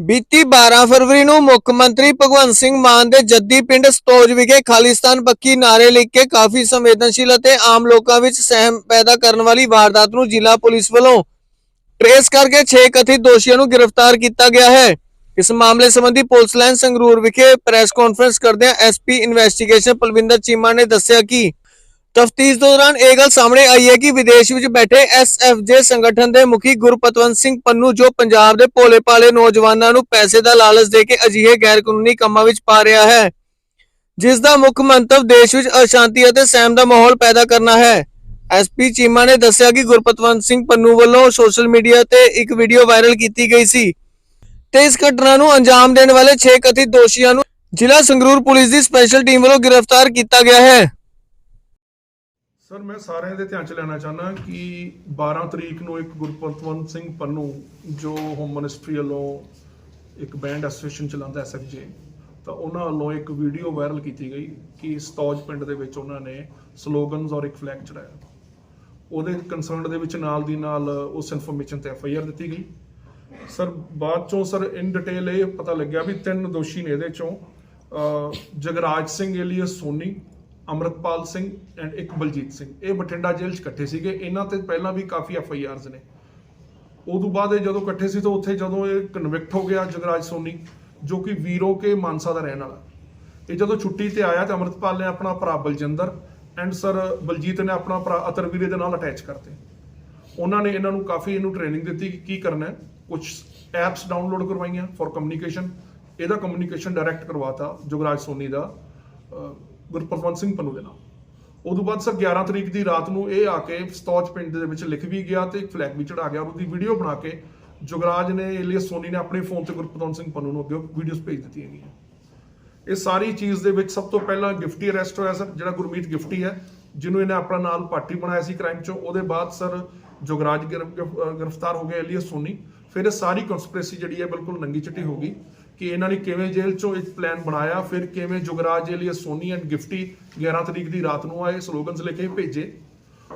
ਬੀਤੀ 12 ਫਰਵਰੀ ਨੂੰ ਮੁੱਖ ਮੰਤਰੀ ਭਗਵੰਤ ਸਿੰਘ ਮਾਨ ਦੇ ਜੱਦੀ ਪਿੰਡ ਸਤੋਜ ਵਿਖੇ ਖਾਲਿਸਤਾਨ ਪੱਕੀ ਨਾਰੇ ਲਿਖ ਕੇ ਕਾਫੀ ਸੰਵੇਦਨਸ਼ੀਲ ਅਤੇ ਆਮ ਲੋਕਾਂ ਵਿੱਚ ਸਹਿਮ ਪੈਦਾ ਕਰਨ ਵਾਲੀ ਵਾਰਦਾਤ ਨੂੰ ਜ਼ਿਲ੍ਹਾ ਪੁਲਿਸ ਵੱਲੋਂ ਟਰੇਸ ਕਰਕੇ 6 ਕਥਿਤ ਦੋਸ਼ੀਆਂ ਨੂੰ ਗ੍ਰਿਫਤਾਰ ਕੀਤਾ ਗਿਆ ਹੈ। ਇਸ ਮਾਮਲੇ ਸੰਬੰਧੀ ਪੁਲਿਸ ਲਾਈਨ ਸੰਗਰੂਰ ਵਿਖੇ ਪ੍ਰੈਸ ਕਾਨਫਰੰਸ ਕਰਦਿਆਂ ਐਸਪੀ ਇਨਵੈਸਟੀਗੇਸ਼ਨ ਪਲਵਿੰਦਰ ਚੀਮਾ ਨੇ ਦੱਸਿਆ ਕਿ ਤਫਤੀਸ਼ ਦੌਰਾਨ ਇਹ ਗੱਲ ਸਾਹਮਣੇ ਆਈ ਹੈ ਕਿ ਵਿਦੇਸ਼ ਵਿੱਚ ਬੈਠੇ ਐਸਐਫਜੇ ਸੰਗਠਨ ਦੇ ਮੁਖੀ ਗੁਰਪਤਵੰਤ ਸਿੰਘ ਪੰਨੂ, ਜੋ ਪੰਜਾਬ ਦੇ ਭੋਲੇ-ਭਾਲੇ ਨੌਜਵਾਨਾਂ ਨੂੰ ਪੈਸੇ ਦਾ ਲਾਲਚ ਦੇ ਕੇ ਅਜਿਹੇ ਗੈਰਕਾਨੂੰਨੀ ਕੰਮਾਂ ਵਿੱਚ ਪਾ ਰਿਹਾ ਹੈ, ਜਿਸ ਦਾ ਮੁੱਖ ਮੰਤਵ ਦੇਸ਼ ਵਿੱਚ ਅਸ਼ਾਂਤੀ ਅਤੇ ਸਹਿਮ ਦਾ ਮਾਹੌਲ ਪੈਦਾ ਕਰਨਾ ਹੈ। ਐਸਪੀ ਚੀਮਾ ਨੇ ਦੱਸਿਆ ਕਿ ਗੁਰਪਤਵੰਤ ਸਿੰਘ ਪੰਨੂ ਵੱਲੋਂ ਸੋਸ਼ਲ ਮੀਡੀਆ ਤੇ ਇੱਕ ਵੀਡੀਓ ਵਾਇਰਲ ਕੀਤੀ ਗਈ ਸੀ ਤੇ ਇਸ ਘਟਨਾ ਨੂੰ ਅੰਜਾਮ ਦੇਣ ਵਾਲੇ 6 ਕਥਿਤ ਦੋਸ਼ੀਆਂ ਨੂੰ ਜ਼ਿਲ੍ਹਾ ਸੰਗਰੂਰ ਪੁਲਿਸ ਦੀ ਸਪੈਸ਼ਲ ਟੀਮ ਵੱਲੋਂ ਗ੍ਰਿਫਤਾਰ ਕੀਤਾ ਗਿਆ ਹੈ। ਸਰ, ਮੈਂ ਸਾਰਿਆਂ ਦੇ ਧਿਆਨ ਚ ਲੈਣਾ ਚਾਹੁੰਦਾ ਕਿ 12 ਤਰੀਕ ਨੂੰ ਇੱਕ ਗੁਰਪਤਵੰਤ ਸਿੰਘ ਪੰਨੂ, ਜੋ ਹੋਮ ਮਿਨਿਸਟਰੀ ਵੱਲੋਂ ਇੱਕ ਬੈਂਡ ਐਸੋਸੀਏਸ਼ਨ ਚਲਾਉਂਦਾ ਐਸਐਫਜੇ ਤਾਂ ਉਹਨਾਂ ਵੱਲੋਂ ਇੱਕ ਵੀਡੀਓ ਵਾਇਰਲ ਕੀਤੀ ਗਈ ਕਿ ਸਤੌਜ ਪਿੰਡ ਦੇ ਵਿੱਚ ਉਹਨਾਂ ਨੇ ਸਲੋਗਨਸ ਔਰ ਇੱਕ ਫਲੈਗ ਚੜਾਇਆ। ਉਹਦੇ ਕੰਸਰਨ ਦੇ ਵਿੱਚ ਨਾਲ ਦੀ ਨਾਲ ਉਸ ਇਨਫੋਰਮੇਸ਼ਨ ਤੇ ਐਫਆਈਆਰ ਦਿੱਤੀ ਗਈ। ਸਰ, ਬਾਅਦ ਚੋਂ ਸਰ ਇਨ ਡਿਟੇਲ ਇਹ ਪਤਾ ਲੱਗਿਆ ਵੀ ਤਿੰਨ ਦੋਸ਼ੀ ਨੇ ਇਹਦੇ ਚੋਂ ਜਗਰਾਜ ਸਿੰਘ, ਏਲੀਅਸ ਸੋਨੀ ਅਮਰਤਪਾਲ ਸਿੰਘ ਐਂਡ ਇੱਕ ਬਲਜੀਤ ਸਿੰਘ। ਇਹ ਬਠਿੰਡਾ ਜੇਲ੍ਹ 'ਚ ਇਕੱਠੇ ਸੀਗੇ। ਇਹਨਾਂ ਤੇ ਪਹਿਲਾਂ ਵੀ ਕਾਫੀ ਐਫ ਆਈ ਆਰਸ ਨੇ। ਉਦੋਂ ਬਾਅਦ ਇਹ ਜਦੋਂ ਇਕੱਠੇ ਸੀ ਤਾਂ ਉੱਥੇ ਜਦੋਂ ਇਹ ਕਨਵਿਕਟ ਹੋ ਗਿਆ ਜਗਰਾਜ ਸੋਨੀ, ਜੋ ਕਿ ਵੀਰੋ ਕੇ ਮਾਨਸਾ ਦਾ ਰਹਿਣ ਵਾਲਾ। ਇਹ ਜਦੋਂ ਛੁੱਟੀ ਤੇ ਆਇਆ ਤੇ ਅਮਰਤਪਾਲ ਨੇ ਆਪਣਾ ਭਰਾ ਬਲਜਿੰਦਰ ਐਂਡ ਸਰ ਬਲਜੀਤ ਨੇ ਆਪਣਾ ਭਰਾ ਅਤਰਵੀਰੇ ਦੇ ਨਾਲ ਅਟੈਚ ਕਰਤੇ। ਉਹਨਾਂ ਨੇ ਇਹਨਾਂ ਨੂੰ ਕਾਫੀ ਇਹਨੂੰ ਟ੍ਰੇਨਿੰਗ ਦਿੱਤੀ ਕਿ ਕੀ ਕਰਨਾ ਹੈ। ਕੁਝ ਐਪਸ ਡਾਊਨਲੋਡ ਕਰਵਾਈਆਂ ਫॉर ਕਮਿਊਨੀਕੇਸ਼ਨ ਇਹਦਾ ਕਮਿਊਨੀਕੇਸ਼ਨ ਡਾਇਰੈਕਟ ਕਰਵਾਤਾ ਜੁਗਰਾਜ ਸੋਨੀ ਦਾ। ਅਹ, ਸਿੰਘ ਪੰਨੂ ਦੇ ਨਾਲ। ਉਦੋਂ ਬਾਅਦ ਸਰ 11 ਤਰੀਕ ਦੀ ਰਾਤ ਨੂੰ ਇਹ ਆ ਕੇ ਸਤੌਜ ਪਿੰਡ ਦੇ ਵਿੱਚ ਲਿਖ ਵੀ ਗਿਆ ਤੇ ਇੱਕ ਫਲੈਗ ਵੀ ਚੜਾ ਗਿਆ। ਉਹਦੀ ਵੀਡੀਓ ਬਣਾ ਕੇ ਜੁਗਰਾਜ ਨੇ ਇਲੀਅਸ ਸੋਨੀ ਨੇ ਆਪਣੇ ਫੋਨ ਤੇ ਗੁਰਪਤਵੰਤ ਸਿੰਘ ਪੰਨੂ ਨੂੰ ਅੱਗੇ ਵੀਡੀਓਜ਼ ਭੇਜ ਦਿੱਤੀਆਂ ਗਈਆਂ। ਇਹ ਸਾਰੀ ਚੀਜ਼ ਦੇ ਵਿੱਚ ਸਭ ਤੋਂ ਪਹਿਲਾਂ ਗਿਫਟੀ ਅਰੈਸਟ ਹੋਇਆ ਸਰ ਜਿਹੜਾ ਗੁਰਮੀਤ ਗਿਫਟੀ ਹੈ ਜਿਹਨੂੰ ਇਹਨੇ ਆਪਣਾ ਨਾਲ ਪਾਰਟੀ ਬਣਾਇਆ ਸੀ ਕ੍ਰਾਈਮ ਚੋਂ। ਉਹਦੇ ਬਾਅਦ ਸਰ ਜੁਗਰਾਜ ਗਿਰ- ਗ੍ਰਿਫਤਾਰ ਹੋ ਗਿਆ ਏਲੀਅਸ ਸੋਨੀ। ਫਿਰ ਇਹ ਸਾਰੀ ਕਨਸਪੀਰੇਸੀ ਜਿਹੜੀ ਹੈ ਬਿਲਕੁਲ ਨੰਗੀ ਚਿੱਟੀ ਹੋ ਗਈ। ਕਿ ਇਹਨਾਂ ਨੇ ਕਿਵੇਂ ਜੇਲ੍ਹ ਚੋਂ ਇੱਕ ਪਲਾਨ ਬਣਾਇਆ, ਫਿਰ ਕਿਵੇਂ ਜੁਗਰਾਜ ਏਲੀਅਸ ਸੋਨੀ ਐਂਡ ਗਿਫਟੀ 11 ਤਰੀਕ ਦੀ ਰਾਤ ਨੂੰ ਆਏ ਸਲੋਗਨਸ ਲਿਖ ਕੇ ਭੇਜੇ।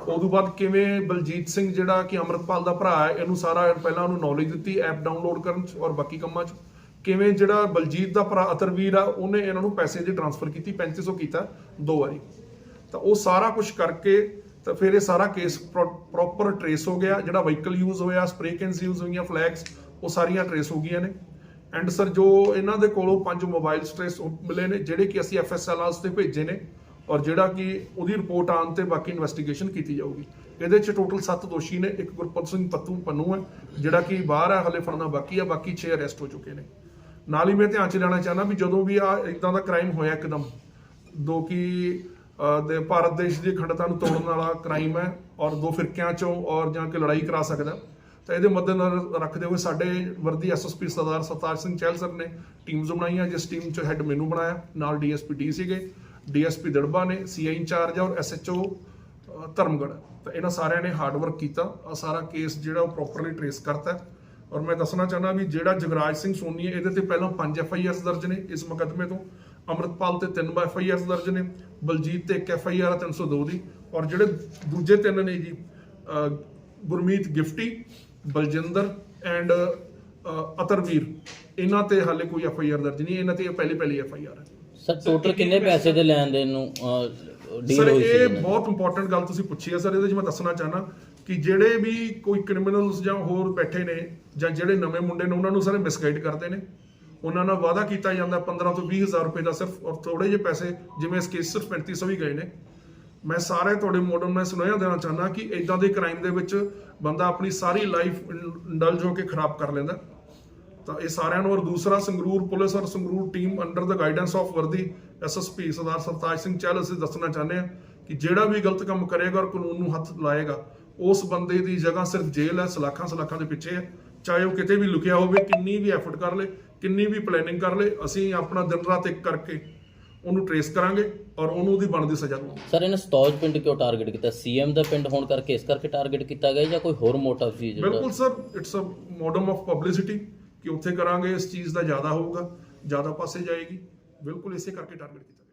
ਉਦੋਂ ਬਾਅਦ ਕਿਵੇਂ ਬਲਜੀਤ ਸਿੰਘ ਜਿਹੜਾ ਕਿ ਅਮਰਤਪਾਲ ਦਾ ਭਰਾ ਹੈ, ਇਹਨੂੰ ਸਾਰਾ ਪਹਿਲਾਂ ਉਹਨੂੰ ਨੌਲੇਜ ਦਿੱਤੀ ਐਪ ਡਾਊਨਲੋਡ ਕਰਨ ਚ ਔਰ ਬਾਕੀ ਕੰਮਾਂ ਚ। ਕਿਵੇਂ ਜਿਹੜਾ ਬਲਜੀਤ ਦਾ ਭਰਾ ਅਤਰਵੀਰ ਆ, ਉਹਨੇ ਇਹਨਾਂ ਨੂੰ ਪੈਸੇ ਦੀ ਟ੍ਰਾਂਸਫਰ ਕੀਤੀ 3500 ਕੀਤਾ ਦੋ ਵਾਰੀ। ਤਾਂ ਉਹ ਸਾਰਾ ਕੁਝ ਕਰਕੇ ਤਾਂ ਫਿਰ ਇਹ ਸਾਰਾ ਕੇਸ ਪ੍ਰੋਪਰ ਟਰੇਸ ਹੋ ਗਿਆ, ਜਿਹੜਾ ਵਹੀਕਲ ਯੂਜ਼ ਹੋਇਆ ਸਪਰੇ ਕੈਨਸ ਯੂਜ਼ ਹੋਈਆਂ ਫਲੈਗਸ ਉਹ ਸਾਰੀਆਂ ਟਰੇਸ ਹੋ ਗਈਆਂ ਨੇ। ਐਂਡ ਸਰ ਜੋ ਇਹਨਾਂ ਦੇ ਕੋਲੋਂ ਪੰਜ ਮੋਬਾਈਲ ਸਟ੍ਰੇਸ ਮਿਲੇ ਨੇ, ਜਿਹੜੇ ਕਿ ਅਸੀਂ ਐਫਐਸਐਲ 'ਤੇ ਭੇਜੇ ਨੇ ਔਰ ਜਿਹੜਾ ਕਿ ਉਹਦੀ ਰਿਪੋਰਟ ਆਉਣ ਤੇ ਬਾਕੀ ਇਨਵੈਸਟੀਗੇਸ਼ਨ ਕੀਤੀ ਜਾਊਗੀ। ਇਹਦੇ ਚ ਟੋਟਲ 7 ਦੋਸ਼ੀ ਨੇ, ਇੱਕ ਗੁਰਪਤ ਸਿੰਘ ਪੱਤੂ, ਪੰਨੂ ਹੈ, ਜਿਹੜਾ ਕਿ ਬਾਹਰ ਹੈ ਹਲੇ ਫੜਨਾ ਬਾਕੀ ਹੈ ਬਾਕੀ 6 ਅਰੈਸਟ ਹੋ ਚੁੱਕੇ ਨੇ। ਨਾਲ ਹੀ ਮੈਂ ਧਿਆਨ ਚ ਲੈਣਾ ਚਾਹੁੰਦਾ ਵੀ ਜਦੋਂ ਵੀ ਆ ਇਦਾਂ ਦਾ ਕ੍ਰਾਈਮ ਹੋਇਆ ਇੱਕਦਮ, ਦੋ ਕਿ ਦੇ ਭਾਰਤ ਦੇਸ਼ ਦੀ ਅਖੰਡਤਾ ਨੂੰ ਤੋੜਨ ਵਾਲਾ ਕ੍ਰਾਈਮ ਹੈ ਔਰ ਦੋ ਫਿਰਕਿਆਂ ਚੋਂ ਔਰ ਜਾਂ ਕਿ ਲੜਾਈ ਕਰਾ ਸਕਦਾ ਤਾਂ ਇਹਦੇ ਮੱਦੇਨਜ਼ਰ ਰੱਖਦੇ ਹੋਏ ਸਾਡੇ ਵਰਦੀ ਐਸਐਸਪੀ ਸਰਦਾਰ ਸਤਾਰ ਸਿੰਘ ਚਹਿਲ ਸਰ ਨੇ ਟੀਮਸ ਬਣਾਈਆਂ, ਜਿਸ ਟੀਮ ਚ ਹੈੱਡ ਮੈਨੂੰ ਬਣਾਇਆ। ਨਾਲ ਡੀਐਸਪੀ ਡੀ ਸੀਗੇ ਡੀਐਸਪੀ ਦੜਬਾ ਨੇ ਸੀਆਈ ਇੰਚਾਰਜ ਔਰ ਐਸਐਚਓ ਧਰਮਗੜ ਤਾਂ ਇਹਨਾਂ ਸਾਰਿਆਂ ਨੇ ਹਾਰਡ ਵਰਕ ਕੀਤਾ। ਆ ਸਾਰਾ ਕੇਸ ਜਿਹੜਾ ਉਹ ਪ੍ਰੋਪਰਲੀ ਟਰੇਸ ਕਰਤਾ ਔਰ ਮੈਂ ਦੱਸਣਾ ਚਾਹੁੰਦਾ ਵੀ ਜਿਹੜਾ ਜਗਰਾਜ ਸਿੰਘ ਸੋਨੀ ਹੈ, ਇਹਦੇ ਤੇ ਪਹਿਲਾਂ 5 ਐਫ ਆਈ ਆਰਸ ਦਰਜ ਨੇ ਇਸ ਮੁਕੱਦਮੇ ਤੋਂ। ਅਮਰਤਪਾਲ ਤੇ 3 ਐਫ ਆਈ ਆਰਸ ਦਰਜ ਨੇ। ਬਲਜੀਤ ਤੇ 1 ਐਫ ਆਈ ਆਰ 302 ਦੀ ਔਰ ਜਿਹੜੇ ਦੂਜੇ ਤਿੰਨ ਨੇ ਜੀ ਗੁਰਮੀਤ ਗਿਫਟੀ ਬਲਜਿੰਦਰ ਐਂਡ ਅਤਰਵੀਰ ਇਹਨਾਂ ਤੇ ਹਾਲੇ ਕੋਈ ਐਫ ਆਈ ਆਰ ਦਰਜ ਨਹੀਂ ਇਹਨਾਂ ਤੇ ਇਹ ਪਹਿਲੀ ਪਹਿਲੀ ਐਫ ਆਈ ਆਰ ਹੈ। ਸਰ ਟੋਟਲ ਕਿੰਨੇ ਪੈਸੇ ਦੇ ਲੈਣ ਦੇਣ ਨੂੰ ਡੀਲ ਸਰ ਹੋਈ ਸੀ ਇਹ? ਬਹੁਤ ਇੰਪੋਰਟੈਂਟ ਗੱਲ ਤੁਸੀਂ ਪੁੱਛੀ ਹੈ ਸਰ ਇਹਦੇ 'ਚ ਮੈਂ ਦੱਸਣਾ ਚਾਹਨਾ ਕਿ ਜਿਹੜੇ ਵੀ ਕੋਈ ਕ੍ਰਿਮੀਨਲਸ ਜਾਂ ਹੋਰ ਬੈਠੇ ਨੇ ਜਾਂ ਜਿਹੜੇ ਨਵੇਂ ਮੁੰਡੇ ਨੇ ਉਹਨਾਂ ਨੂੰ ਸਾਰੇ ਮਿਸਗਾਈਡ ਕਰਦੇ ਨੇ। ਉਹਨਾਂ ਨਾਲ ਵਾਅਦਾ ਕੀਤਾ ਜਾਂਦਾ 15 ਤੋਂ 20 ਹਜ਼ਾਰ ਰੁਪਏ ਦਾ ਸਿਰਫ ਔਰ ਥੋੜੇ ਜਿਹੇ ਪੈਸੇ ਜਿਵੇਂ ਇਸ ਕੇਸ ਸਿਰਫ 3500 ਵੀ ਗਏ ਨੇ। ਮੈਂ ਸਾਰੇ ਤੁਹਾਡੇ ਮੋਡਲ ਮੈਂ ਸੁਨੇਹਾ ਦੇਣਾ ਚਾਹੁੰਦਾ ਕਿ ਇਦਾਂ ਦੇ ਕ੍ਰਾਈਮ ਦੇ ਵਿੱਚ ਬੰਦਾ ਆਪਣੀ ਸਾਰੀ ਲਾਈਫ ਇੰਡਲਜ ਹੋ ਕੇ ਖਰਾਬ ਕਰ ਲੈਂਦਾ ਤਾਂ ਇਹ ਸਾਰਿਆਂ ਨੂੰ ਔਰ ਦੂਸਰਾ ਸੰਗਰੂਰ ਪੁਲਿਸ ਔਰ Sangrur team under the guidance of ਵਰਦੀ ਐਸਐਸਪੀ ਸਰਦਾਰ ਸਰਤਾਜ ਸਿੰਘ ਚਹਿਲ ਅਸੀਂ ਦੱਸਣਾ ਚਾਹੁੰਦੇ ਹਾਂ ਕਿ ਜਿਹੜਾ ਵੀ ਗਲਤ ਕੰਮ ਕਰੇਗਾ ਔਰ ਕਾਨੂੰਨ ਨੂੰ ਹੱਥ ਲਾਏਗਾ, ਉਸ ਬੰਦੇ ਦੀ ਜਗ੍ਹਾ ਸਿਰਫ ਜੇਲ੍ਹ ਹੈ, ਸਲਾਖਾਂ ਸਲਾਖਾਂ ਦੇ ਪਿੱਛੇ ਹੈ। ਚਾਹੇ ਉਹ ਕਿਤੇ ਵੀ ਲੁਕਿਆ ਹੋਵੇ, ਕਿੰਨੀ ਵੀ ਐਫਰਟ ਕਰ ਲੇ, ਕਿੰਨੀ ਵੀ ਪਲੈਨਿੰਗ ਕਰ ਲੇ, ਅਸੀਂ ਆਪਣਾ ਦਿਨ ਰਾਤ ਇੱਕ ਕਰਕੇ ਉਹਨੂੰ ਟਰੇਸ ਕਰਾਂਗੇ ਔਰ ਉਹਨੂੰ ਉਹਦੀ ਬਣਦੀ ਸਜ਼ਾ ਦਵਾਂਗੇ। ਸਰ ਇਹਨੇ ਸਤੌਜ ਪਿੰਡ ਕਿਉਂ ਟਾਰਗੇਟ ਕੀਤਾ? ਸੀਐਮ ਦਾ ਪਿੰਡ ਹੋਣ ਕਰਕੇ ਇਸ ਕਰਕੇ ਟਾਰਗੇਟ ਕੀਤਾ ਗਿਆ ਜਾਂ ਕੋਈ ਹੋਰ ਮੋਟਿਵ ਸੀ ਜਿਹੜਾ? ਬਿਲਕੁਲ sir it's a medium of publicity ਕਿ ਉੱਥੇ ਕਰਾਂਗੇ ਇਸ ਚੀਜ਼ ਦਾ ਜ਼ਿਆਦਾ ਹੋਊਗਾ ਜ਼ਿਆਦਾ ਪਾਸੇ ਜਾਏਗੀ। ਬਿਲਕੁਲ ਇਸੇ ਕਰਕੇ ਟਾਰਗੇਟ ਕੀਤਾ।